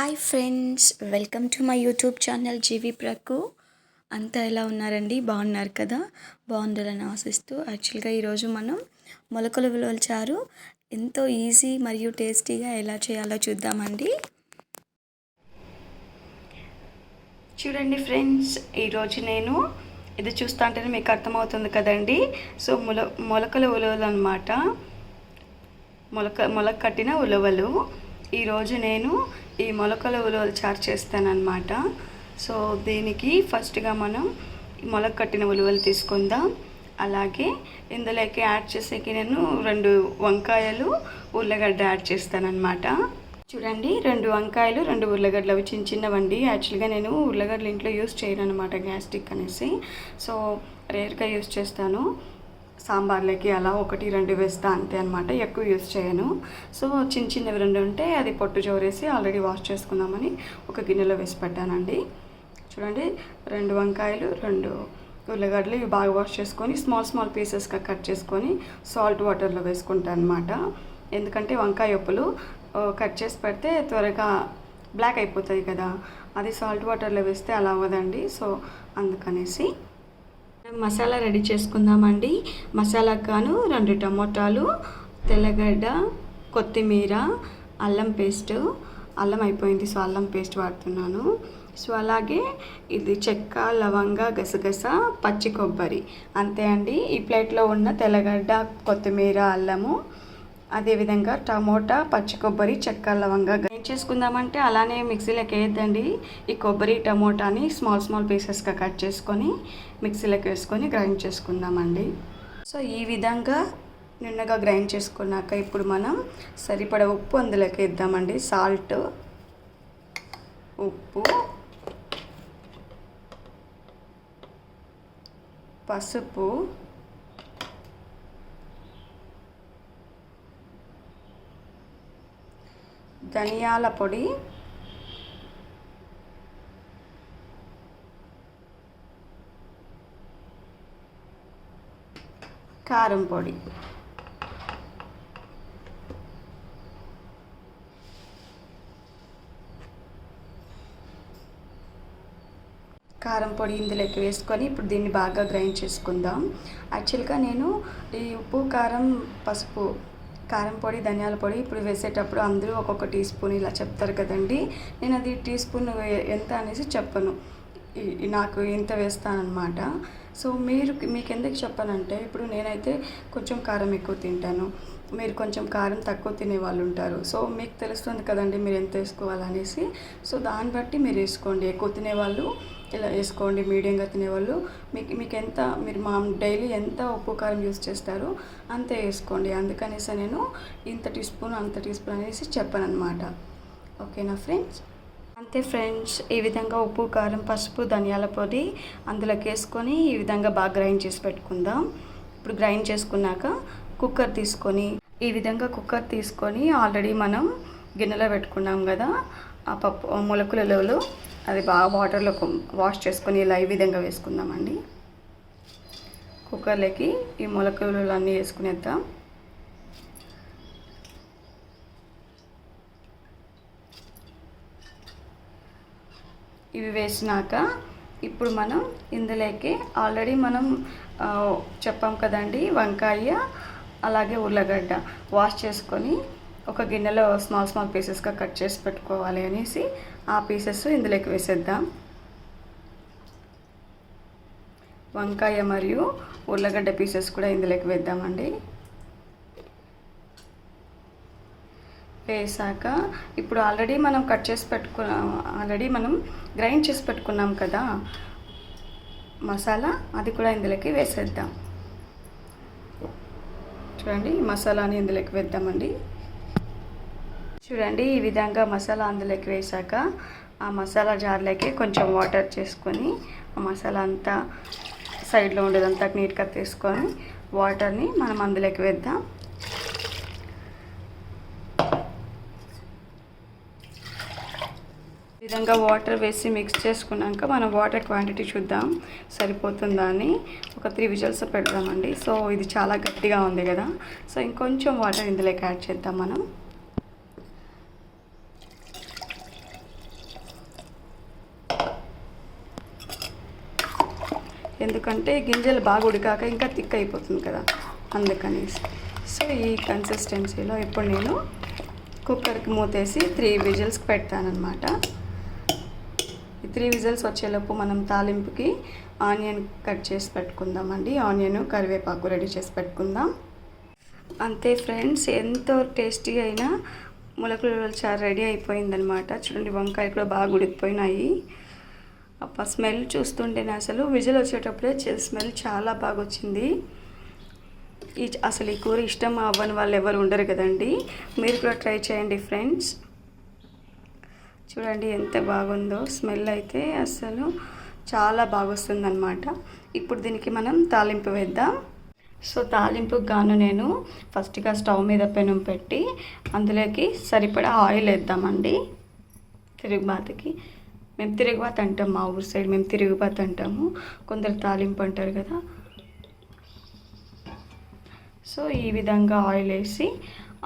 Hi friends welcome to my YouTube channel జీవి ప్రకు అంతా ఎలా ఉన్నారండి? బాగున్నారు కదా? బాగుండాలని ఆశిస్తూ యాక్చువల్గా ఈరోజు మనం మొలకలు విలువల చారు ఎంతో ఈజీ మరియు టేస్టీగా ఎలా చేయాలో చూద్దామండి. చూడండి ఫ్రెండ్స్ ఈరోజు నేను ఇది చూస్తా అంటేనే మీకు అర్థమవుతుంది కదండి. సో మొల మొలకల ఉలవలు అనమాట మొలక మొలక కట్టిన ఉలవలు. ఈరోజు నేను ఈ మొలకల ఉలవలు చారు చేస్తానన్నమాట. సో దీనికి ఫస్ట్గా మనం మొలక కట్టిన ఉలవలు తీసుకుందాం. అలాగే ఇందులోకి యాడ్ చేసేకి నేను రెండు వంకాయలు ఉల్లగడ్డ యాడ్ చేస్తానన్నమాట. చూడండి రెండు వంకాయలు రెండు ఉర్లగడ్డలు. అవి చిన్న చిన్నవండి. యాక్చువల్గా నేను ఉర్లగడ్డలు ఇంట్లో యూస్ చేయను అనమాట గ్యాస్టిక్ అనేసి. సో రేర్గా యూస్ చేస్తాను. సాంబార్లకి అలా ఒకటి రెండు వేస్తా అంతే అనమాట ఎక్కువ యూస్ చేయను. సో చిన్న చిన్నవి రెండు ఉంటే అది పొట్టు జోరేసి ఆల్రెడీ వాష్ చేసుకుందామని ఒక గిన్నెలో వేసి పెట్టానండి. చూడండి రెండు వంకాయలు రెండు ఉల్లగడ్డలు ఇవి బాగా వాష్ చేసుకొని స్మాల్ స్మాల్ పీసెస్గా కట్ చేసుకొని సాల్ట్ వాటర్లో వేసుకుంటాను అనమాట ఎందుకంటే వంకాయ ఉప్పులు కట్ చేసి పెడితే త్వరగా బ్లాక్ అయిపోతాయి కదా. అది సాల్ట్ వాటర్లో వేస్తే అలా అవ్వదండి. సో అందుకనేసి మసాలా రెడీ చేసుకుందామండి. మసాలా కాను రెండు టమోటాలు తెల్లగడ్డ కొత్తిమీర అల్లం పేస్ట్. అల్లం అయిపోయింది సో అల్లం పేస్ట్ వాడుతున్నాను. సో అలాగే ఇది చెక్క లవంగ గసగస పచ్చి కొబ్బరి. అంతే అండి. ఈ ప్లేట్లో ఉన్న తెల్లగడ్డ కొత్తిమీర అల్లము అదేవిధంగా టమోటా పచ్చి కొబ్బరి చెక్క లవంగా గ్రైండ్ చేసుకుందామంటే అలానే మిక్సీలోకి వేయద్దండి. ఈ కొబ్బరి టమోటాని స్మాల్ స్మాల్ పీసెస్గా కట్ చేసుకొని మిక్సీలోకి వేసుకొని గ్రైండ్ చేసుకుందామండి. సో ఈ విధంగా నిన్నగా గ్రైండ్ చేసుకున్నాక ఇప్పుడు మనం సరిపడ ఉప్పు అందులోకి వేద్దామండి. సాల్ట్ ఉప్పు పసుపు ధనియాల పొడి. కారం పొడి. కారం పొడి ఇందులోకి వేసుకొని ఇప్పుడు దీన్ని బాగా గ్రైండ్ చేసుకుందాం. యాక్చువల్గా నేను ఈ ఉప్పు కారం పసుపు కారం పొడి ధనియాల పొడి ఇప్పుడు వేసేటప్పుడు అందరూ ఒక్కొక్క టీ స్పూన్ ఇలా చెప్తారు కదండి. నేను అది టీ స్పూన్ ఎంత అనేసి చెప్పను. నాకు ఇంత వేస్తానమాట సో మీరు మీకు ఎందుకు చెప్పానంటే ఇప్పుడు నేనైతే కొంచెం కారం ఎక్కువ తింటాను. మీరు కొంచెం కారం తక్కువ తినే వాళ్ళు ఉంటారు. సో మీకు తెలుస్తుంది కదండి మీరు ఎంత వేసుకోవాలనేసి. సో దాన్ని బట్టి మీరు వేసుకోండి. ఎక్కువ తినేవాళ్ళు ఇలా వేసుకోండి మీడియంగా తినేవాళ్ళు. మీకు మీకు ఎంత మీరు మా డైలీ ఎంత ఉప్పు కారం యూస్ చేస్తారో అంతే వేసుకోండి. అందుకనేసి నేను ఇంత టీ స్పూన్ అంత టీ స్పూన్ అనేసి చెప్పాను అనమాట ఓకేనా ఫ్రెండ్స్? అంతే ఫ్రెండ్స్ ఈ విధంగా ఉప్పు కారం పసుపు ధనియాల పొడి అందులోకి వేసుకొని ఈ విధంగా బాగా గ్రైండ్ చేసి పెట్టుకుందాం. ఇప్పుడు గ్రైండ్ చేసుకున్నాక కుక్కర్ తీసుకొని ఈ విధంగా కుక్కర్ తీసుకొని ఆల్రెడీ మనం గిన్నెలో పెట్టుకున్నాం కదా ఆ పప్పు మొలకలలో అది బాగా వాటర్లో వాష్ చేసుకొని ఇలా ఈ విధంగా వేసుకుందామండి. కుక్కర్లోకి ఈ మొలకలు అన్నీ వేసుకునేద్దాం. ఇవి వేసినాక ఇప్పుడు మనం ఇందులోకి ఆల్రెడీ మనం చెప్పాం కదండి వంకాయ అలాగే ఉల్లగడ్డ వాష్ చేసుకొని ఒక గిన్నెలో స్మాల్ స్మాల్ పీసెస్గా కట్ చేసి పెట్టుకోవాలి అనేసి ఆ పీసెస్ ఇందులోకి వేసేద్దాం. వంకాయ మరియు ఉర్లగడ్డ పీసెస్ కూడా ఇందులోకి వేద్దామండి. వేసాక ఇప్పుడు ఆల్రెడీ మనం కట్ చేసి పెట్టుకున్నాం ఆల్రెడీ మనం గ్రైండ్ చేసి పెట్టుకున్నాం కదా మసాలా అది కూడా ఇందులోకి వేసేద్దాం. చూడండి మసాలాని ఇందులోకి వేద్దామండి. చూడండి ఈ విధంగా మసాలా అందులోకి వేసాక ఆ మసాలా జార్లోకి కొంచెం వాటర్ చేసుకొని ఆ మసాలా అంతా సైడ్లో ఉండేదంతా నీట్గా తీసుకొని వాటర్ని మనం అందులోకి వేద్దాం. విధంగా వాటర్ వేసి మిక్స్ చేసుకున్నాక మనం వాటర్ క్వాంటిటీ చూద్దాం సరిపోతుందా అని. ఒక త్రీ విజల్స్ పెడదామండి. సో ఇది చాలా గట్టిగా ఉంది కదా. సో ఇంకొంచెం వాటర్ ఇందులోకి యాడ్ చేద్దాం మనం. ఎందుకంటే గింజలు బాగా ఉడికాక ఇంకా థిక్ అయిపోతుంది కదా అందుకనేసి. సో ఈ కన్సిస్టెన్సీలో ఇప్పుడు నేను కుక్కర్కి మూతేసి త్రీ విజిల్స్కి పెడతానమాట ఈ త్రీ విజిల్స్ వచ్చేలోపు మనం తాలింపుకి ఆనియన్ కట్ చేసి పెట్టుకుందామండి. ఆనియన్ కరివేపాకు రెడీ చేసి పెట్టుకుందాం. అంతే ఫ్రెండ్స్ ఎంతో టేస్టీ అయినా ములకలు చారు రెడీ అయిపోయిందనమాట చూడండి వంకాయలు కూడా బాగా ఉడికిపోయినాయి. అప్ప స్మెల్ చూస్తుంటేనే అసలు. విజిల్ వచ్చేటప్పుడే స్మెల్ చాలా బాగా వచ్చింది ఈ అసలు ఈ కూర ఇష్టం అవ్వని వాళ్ళు ఎవరు ఉండరు కదండి. మీరు కూడా ట్రై చేయండి ఫ్రెండ్స్. చూడండి ఎంత బాగుందో. స్మెల్ అయితే అసలు చాలా బాగా ఇప్పుడు దీనికి మనం తాలింపు వేద్దాం. సో తాలింపుకి గాను నేను ఫస్ట్గా స్టవ్ మీద పెనం పెట్టి అందులోకి సరిపడా ఆయిల్ వేద్దామండి. తిరుగుబాతకి. మేము తిరుగుబాత్ అంటాం మా ఊరు సైడ్ మేము తిరుగుబాత్ అంటాము కొందరు తాలింపు అంటారు కదా. సో ఈ విధంగా ఆయిల్ వేసి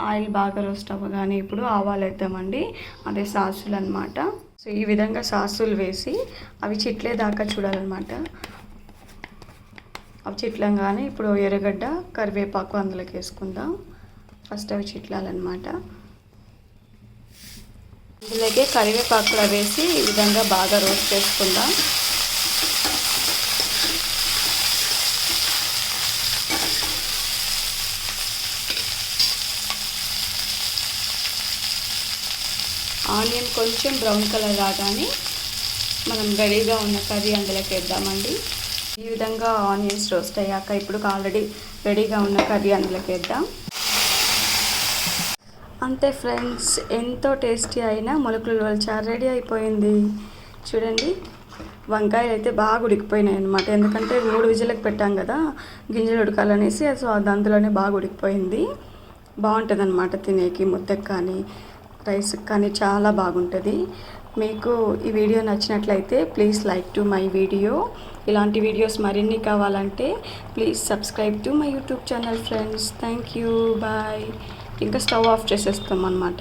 ఆయిల్ బాగా రోస్ట్ అవ్వగానే ఇప్పుడు ఆవాలు వేద్దామండి. అదే సాసులు అనమాట సో ఈ విధంగా సాసులు వేసి అవి చిట్లే దాకా చూడాలన్నమాట. అవి చిట్లంగానే ఇప్పుడు ఎర్రగడ్డ కరివేపాకు అందులోకి వేసుకుందాం. ఫస్ట్ అవి చిట్లాలన్నమాట. అందులోకి కరివేపాకు కూడా వేసి ఈ విధంగా బాగా రోస్ట్ చేసుకుందాం. ఆనియన్ కొంచెం బ్రౌన్ కలర్ రాగానే మనం రెడీగా ఉన్న కర్రీ అందులోకి వేద్దామండి. ఈ విధంగా ఆనియన్స్ రోస్ట్ అయ్యాక ఇప్పుడు ఆల్రెడీ రెడీగా ఉన్న కర్రీ అందులోకి వేద్దాం. అంతే ఫ్రెండ్స్ ఎంతో టేస్టీ అయిన మొలకలు చారు రెడీ అయిపోయింది. చూడండి వంకాయలు అయితే బాగా ఉడికిపోయినాయి అనమాట ఎందుకంటే మూడు విజులకు పెట్టాం కదా గింజలు ఉడకాలనేసి సో అది అందులోనే బాగా ఉడికిపోయింది. బాగుంటుంది అనమాట తినేకి ముద్దకు కానీ రైస్కి కానీ చాలా బాగుంటుంది. మీకు ఈ వీడియో నచ్చినట్లయితే please like to my video. ఇలాంటి వీడియోస్ మరిన్ని కావాలంటే please subscribe to my YouTube channel friends. Thank you. Bye. ఇంకా స్టవ్ ఆఫ్ చేసేస్తాం అనమాట